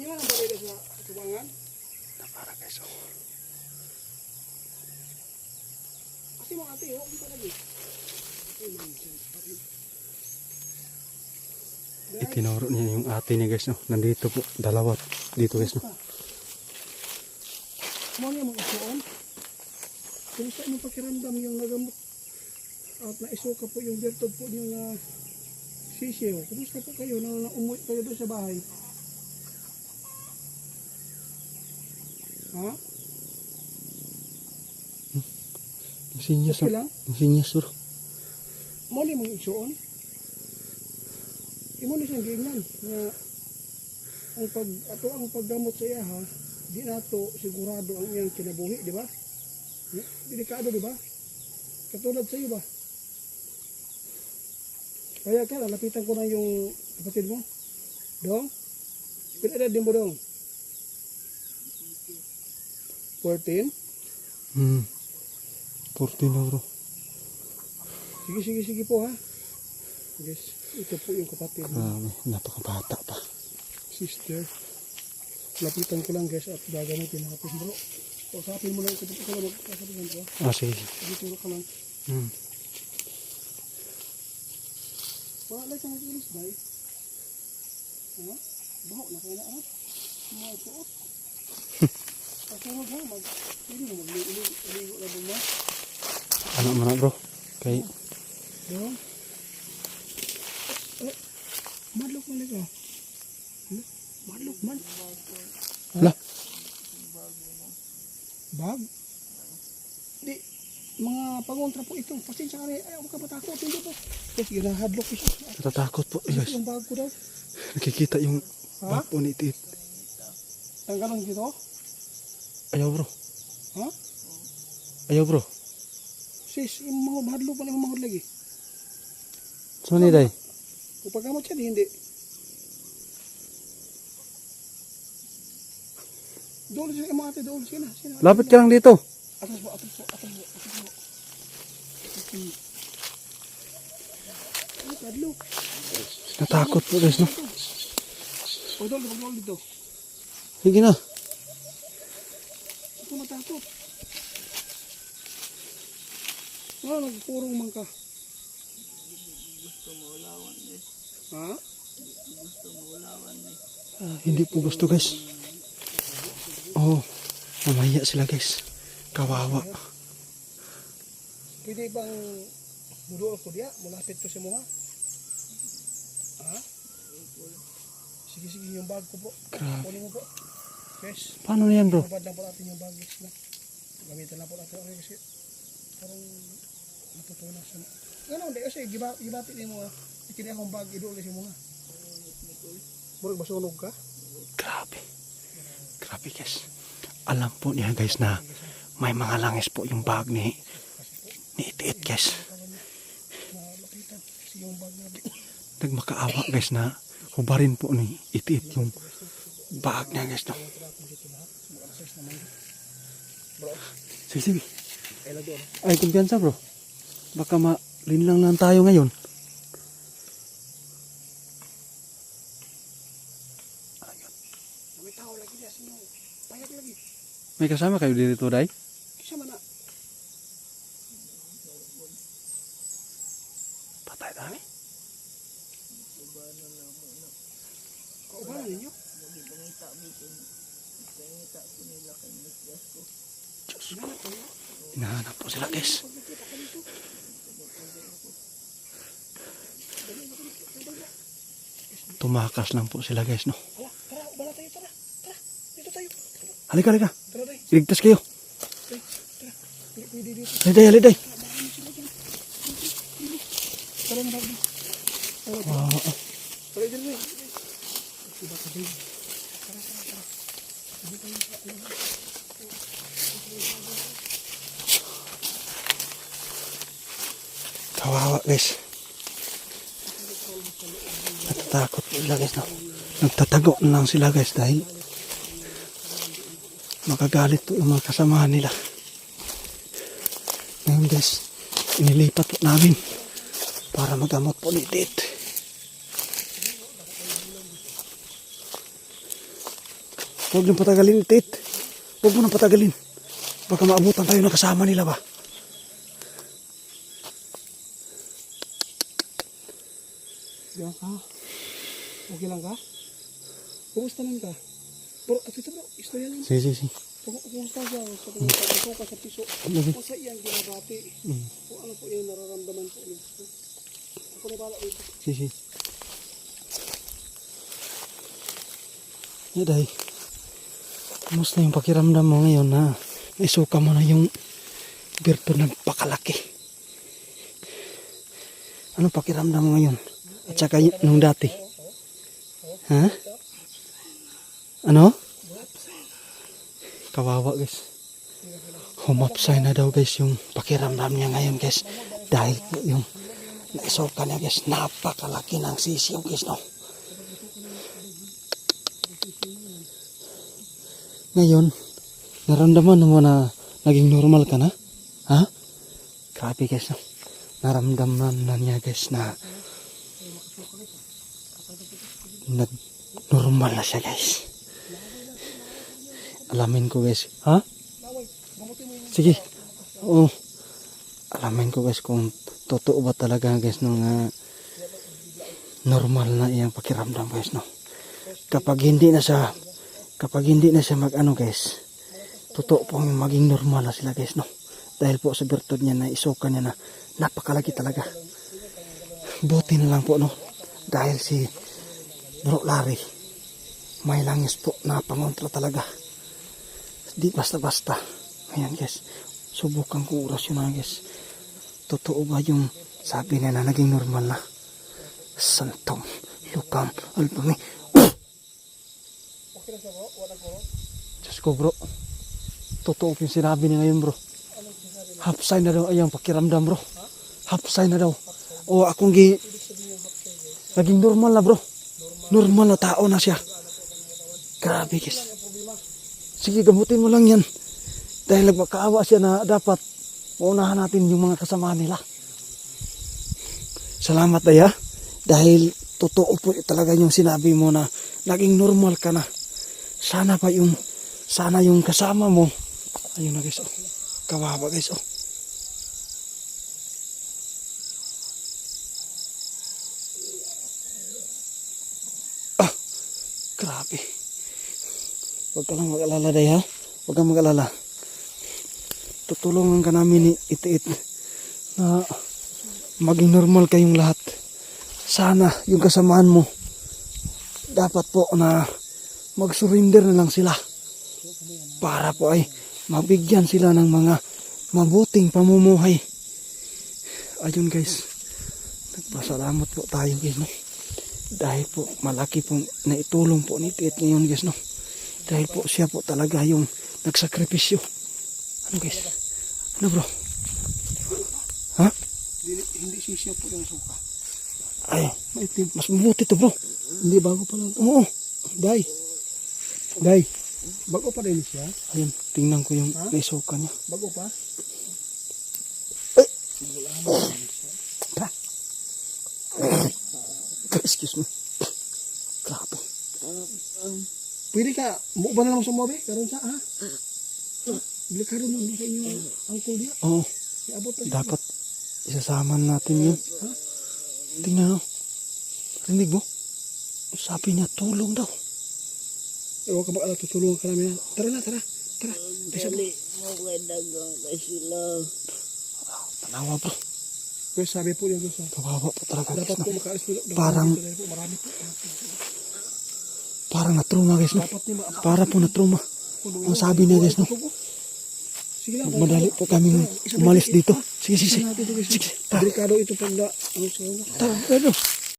Inyo ang balay sa tubangan. Para guys, oh. Kasi mga ate, oh, kita lagi. Ay, nandiyan pa. Guys, Itinuro niya yung ate niya guys, no. Nandito po, dalawa dito guys, no. Mo niya mga isuon. Kumusta inyong pakiramdam yung nagamot at naisuka po yung bertod po yung uh, sisiyo. Kumusta po kayo na, na umuwi kayo doon sa bahay? Ha? Yung sinyas, Okay lang? Yung sinyas, bro. Mo ni mga isuon. Imo ni siyang giingnan nga ang pag ato ang paggamot sa iya ha, di nato sigurado ang iyang kinabuhi, di ba? Delikado, di ba? Katulad sa iyo ba? Kaya ka, lapitan ko na yung kapatid mo. Dong? Pila edad din mo dong? 14? Hmm. 14 na, bro. Sige, sige, sige po ha. Yes, ito po yung kapatid. Grabe, napakabata pa. sister. Lapitan ko lang guys at gagamitin natin bro. Kausapin mo lang ito ko lang magkakasabi lang bro. Ah, sige. Sige turo ka lang. Hmm. Wala lang sa nag-ilis dahil. Ha? Baho na kaya na anak. Mga suot. Kasunod ha, mag... Mo magligo na na. Ano mo na, bro? Kay. Eh, madlok ito. Hmm? Madlok man. Lah. Bag? Di, mga pangontra po ito. Pasensya ka rin. Ayaw ka matakot. Hindi po. Tapos ginahadlok ko siya. natatakot po, Ito guys. yung bag ko daw. Nakikita yung bag po ni Tit. Ang ganun dito. Ayaw, bro. Ha? Ayaw, bro. Sis, yung mga mahadlok pa yung mga lagi. Saan ni Day? Kung pagkamot siya, di hindi. Doon siya, mga ate, doon. Sina, sina. Lapit ka lang dito. Atas po, atas po, atas po, atas po. Padlok. Natakot po, guys, no? O, doon, doon, doon dito. Sige na. Ako natakot. Ano, nagpurong man ka? Ha? Ah, hindi po gusto, guys. Oh, mamaya sila, guys. Kawawa. Pwede bang muduol ko diya? Mulapit ko sa mga? Ha? Sige, sige, yung bag ko po. Grabe. Kunin mo po. Yes. Paano na yan, bro? Babad lang po natin yung baggage na. Gamitan lang po natin okay, kasi parang natutunan siya. Ano, hindi kasi giba, gibati din mo. Ikini akong bag, idol kasi mo nga. Murag masunog ka? Grabe. Grabe, guys. Alam po niya, guys, na may mga langis po yung bag ni ni Itiit, guys. Nagmakaawa, guys, na hubarin po ni Itiit yung bag niya, guys, no? Bro, Sige, sige. Ay, kumpiyansa, bro. Baka malinlang lang tayo ngayon. May kasama kayo dito, Day? Kisa man na. Patay tayo. Kaubanan ninyo. Hinahanap kayo. Hinahanap po sila, guys. Tumakas lang po sila, guys, no? Tara, ubala tayo, tara. Tara, dito tayo. Halika, halika. Tara, day. Iligtas kayo. Tara. Haliday, haliday. Tara. Tara, tara. Tara? Tara, tara, tara. Kawawa, guys. Natatakot sila, guys, no? Nagtatago na lang sila, guys, dahil makagalit po yung mga kasamahan nila. Ngayon, guys, inilipat po namin para magamot po ni Tit. Huwag nang patagalin, Tit. Huwag mo nang patagalin. Baka maabutan tayo na kasama nila ba? Ka. Okay lang ka? Kumusta lang ka? Pero at ito bro, istorya lang. Sige, sige, sige. Kung kumusta siya, sa kumusta ka sa piso, Lagi. kung sa iyang ginabati, kung ano po yung nararamdaman po niya. Ako na bala dito. Sige, sige. Ya, Day. Kumusta yung pakiramdam mo ngayon na naisuka mo na yung birto ng pakalaki? Ano pakiramdam mo ngayon? At saka nung dati? Ha? Ano? Kawawa guys. Humapsay na daw guys yung pakiramdam niya ngayon guys. Dahil yung naisuka niya guys. Napakalaki ng sisiyo guys no. Ngayon, naramdaman mo na naging normal ka na? Ha? Grabe guys no. Naramdaman na niya guys na nag-normal na siya guys. Alamin ko guys. Ha? Sige. Oo. Alamin ko guys kung totoo ba talaga guys nung ah, normal na iyang pakiramdam guys no. Kapag hindi na siya kapag hindi na siya mag ano guys totoo po maging normal na sila guys no. Dahil po sa virtud niya na isuka niya na napakalaki talaga. Buti na lang po no. Dahil si Bro Larry may langis po na pangontra talaga. Di basta-basta. Ayan guys. Subukan ko orasyon guys. Totoo ba yung sabi niya na naging normal na? Santong lukam albumi. Na. Diyos ko bro. Totoo yung sinabi niya ngayon bro. Hapsay na daw ayang pakiramdam bro. Hapsay na daw. O akong gi... Naging normal na bro. Normal na tao na siya. Grabe guys. Sige, gamutin mo lang yan. Dahil nagmakaawa siya na dapat maunahan natin yung mga kasama nila. Salamat Daya. Dahil totoo po talaga yung sinabi mo na naging normal ka na. Sana pa yung sana yung kasama mo. Ayun na guys. Oh. Kawawa guys. Oh. Grabe. Huwag ka lang mag-alala day ha. Huwag kang mag-alala. Tutulungan ka namin ni Itiit na maging normal kayong lahat. Sana yung kasamaan mo dapat po na mag-surrender na lang sila para po ay mabigyan sila ng mga mabuting pamumuhay. Ayun guys, nagpasalamat po tayo guys no. Dahil po malaki pong naitulong po ni Tiit ngayon guys no. Dahil po siya po talaga yung nagsakripisyo. Ano guys? Ano bro? Ha? Hindi, hindi sisiya po yung suka. Ay, maitim. Mas mabuti to bro. Hindi bago pa lang. Oo. Day. Day. Bago pa rin siya. Ayun, tingnan ko yung naisuka niya. Bago pa. Excuse me. Grabe. Pwede ka, mo ba na lang sumabi? Karon sa ha? Delikado naman sa inyo angkol niya. Oo, siya. dapat isasama natin yun. Tingnan mo. Rinig mo? Sabi niya, tulong daw. Eh, huwag ka ba tutulungan ka namin. ha? Tara na, tara. Tara. Dali dagang kay sila. Tanawa bro. Pero sabi po doon sa... Kawawa po talaga Dapat guys. po No? makaalis po. dapat Parang- po, Marami po. Parang natruma guys. No? Dapat Para po natruma. Ang sabi niya guys. No? Madali po kami umalis dito. Sige, sige, sige. Sige, Sige, tara. Delikado ito pag siya? Tara, ano?